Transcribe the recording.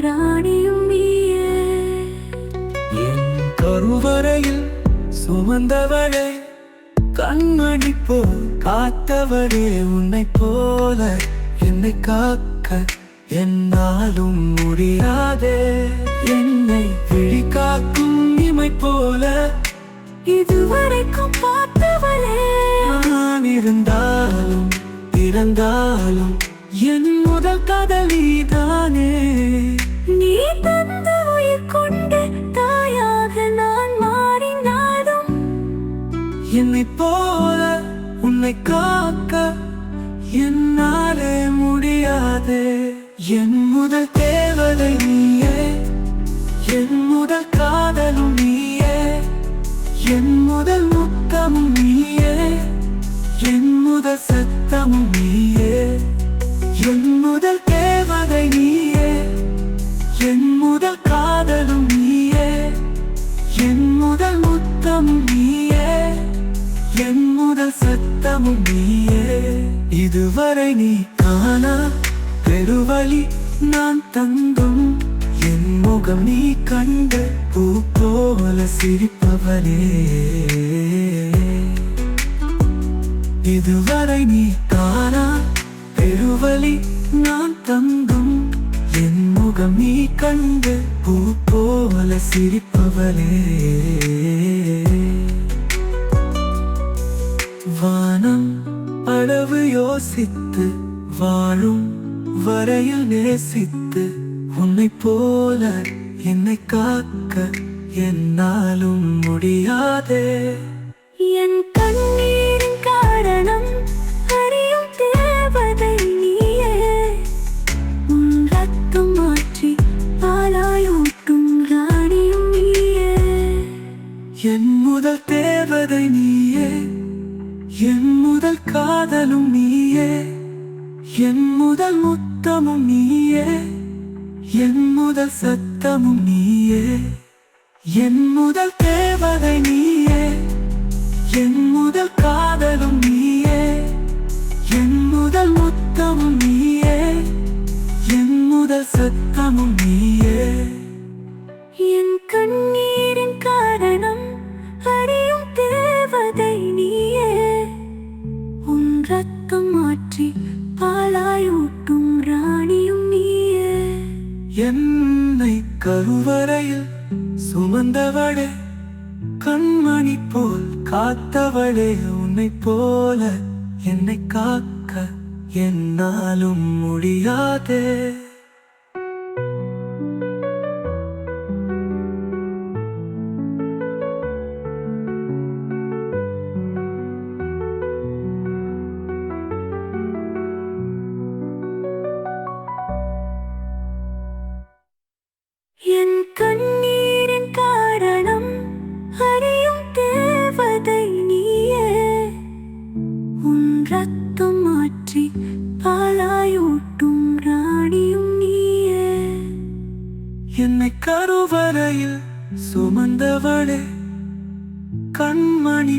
ராணியும் நீயே. என் கருவறையில் சுமந்தவளே கண்மணி போல் காத்தவரே உன்னை போல என்னை காக்க என்னாலும் முடியாதே. என்னை விழி காக்கும் இமை போல இதுவரைக்கும் பார்த்தவளே. நான் இருந்தாலும் பிறந்தாலும் என் முதல் கதவி தானே. போல உன்னை காக்க என்னாலே முடியாது. என் முதல் தேவதை நீயே என் முதல் காதலும் நீயே என் முதல் முத்தமும் நீயே என் முதல் சத்தமும் நீயே. என் முதல் தேவதை நீயே என் முதல் காதலும் நீயே என் முதல் முத்தமும் நீயே முதல் சத்தமும் நீயே. இதுவரை நீ காணா. பெருவழி நான் தங்கும். என் முகம் நீ கண்டு பூ போல சிரிப்பவனே இதுவரை நீ காணா. பெருவழி நான் தங்கும். என் முகம் நீ கண்டு பூ போல சிரிப்பவளே. வானம் அளவு யோசித்து வாழும் வரையில் நேசித்து உன்னை போல என்னை காக்க என்னாலும் முடியாதே. என் கண்ணீரின் காரணம் அறியும் தேவதை நீயே. உன் ரத்தம் மாற்றி பாலாயூட்டும் ராணியும் நீயே. என் முதல் தேவதை நீயே என் முதல் காதலும் நீயே. என் முதல் முத்தமும் நீயே. என் முதல் சத்தமும் நீயே. என் முதல் தேவதை நீயே. என் முதல் காதலும் நீயே. ரத்தம் மாற்றி பாலாயூட்டும் ராணியும் நீயே. என்னை கருவறையில் சுமந்தவளே கண்மணி போல் காத்தவளே உன்னை போல என்னை காக்க என்னாலும் முடியாதே. மாற்றி பாலாயூட்டும் ராணியும் நீயே. என்னை கருவறையில் சுமந்தவளே கண்மணி